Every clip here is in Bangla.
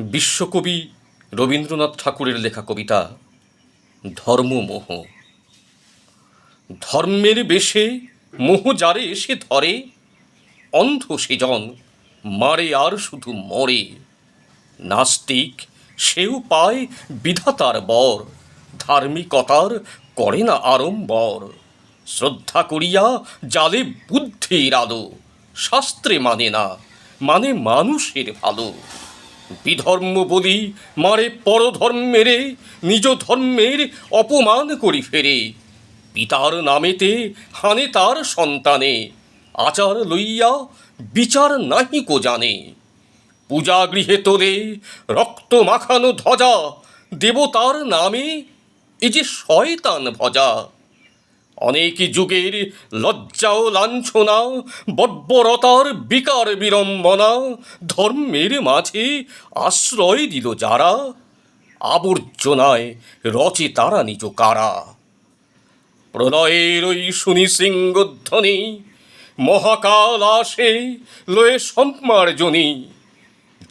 বিশ্বকবি রবীন্দ্রনাথ ঠাকুরের লেখা কবিতা ধর্মমোহ। ধর্মের বেশে মোহ যারে এসে ধরে, অন্ধ সেজন মারে আর শুধু মরে। নাস্তিক সেও পায় বিধাতার বর, ধার্মিকতার করে না আড়ম্বর। শ্রদ্ধা করিয়া জালে বুদ্ধির আলো শাস্ত্রে মানে না মানে মানুষের ভালো। বিধর্ম বলি মারে পরধর্মেরে, নিজ ধর্মের অপমান করি ফেরে। পিতার নামেতে হানে তার সন্তানে, আচার লইয়া বিচার নাহি কো জানে। পূজা গৃহে তোলে রক্ত মাখানো ধ্বজা, দেবতার নামে এ যে শয়তান ভজা অনেক যুগের লজ্জা ও লাঞ্ছনা, বর্বরতার বিকার বিড়ম্বনা ধর্মের মাঝে আশ্রয় দিল যারা, আবর্জনায় রচে তারা নিজ কারা। প্রলয়ের ওই শুনি সিংহধ্বনি, মহাকাল আসে লয়ে সম্মার্জনী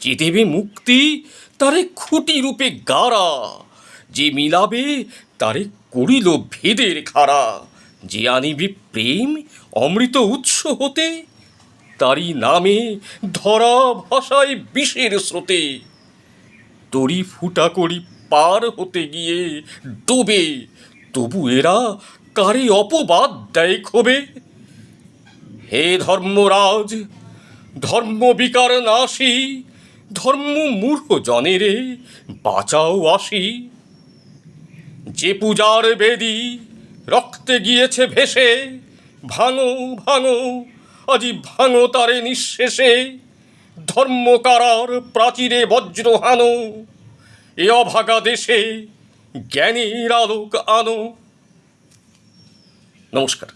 যে দেবে মুক্তি, তারে খুঁটি রূপে গাড়া, যে মিলাবে, তারে করিল ভেদের খাড়া। যে আনিবে প্রেম অমৃত উৎস হতে, তারই নামে ধরা ভাষায় বিষের স্রোতে। তরি ফুটা করি পার হতে গিয়ে ডোবে, তবু এরা কারে অপবাদ দেয় ক্ষোভে? হে ধর্মরাজ, ধর্ম বিকার নাশি, ধর্ম মূর্খ জনেরে বাঁচাও আসি। যে পূজার বেদি রক্তে গিয়েছে ভেসে। ভাঙো ভাঙো, আজি ভাঙো তারে নিঃশেষে। ধর্মকারার প্রাচীরে বজ্র হানো এ অভাগা দেশে জ্ঞানীর আলোক আনো। নমস্কার।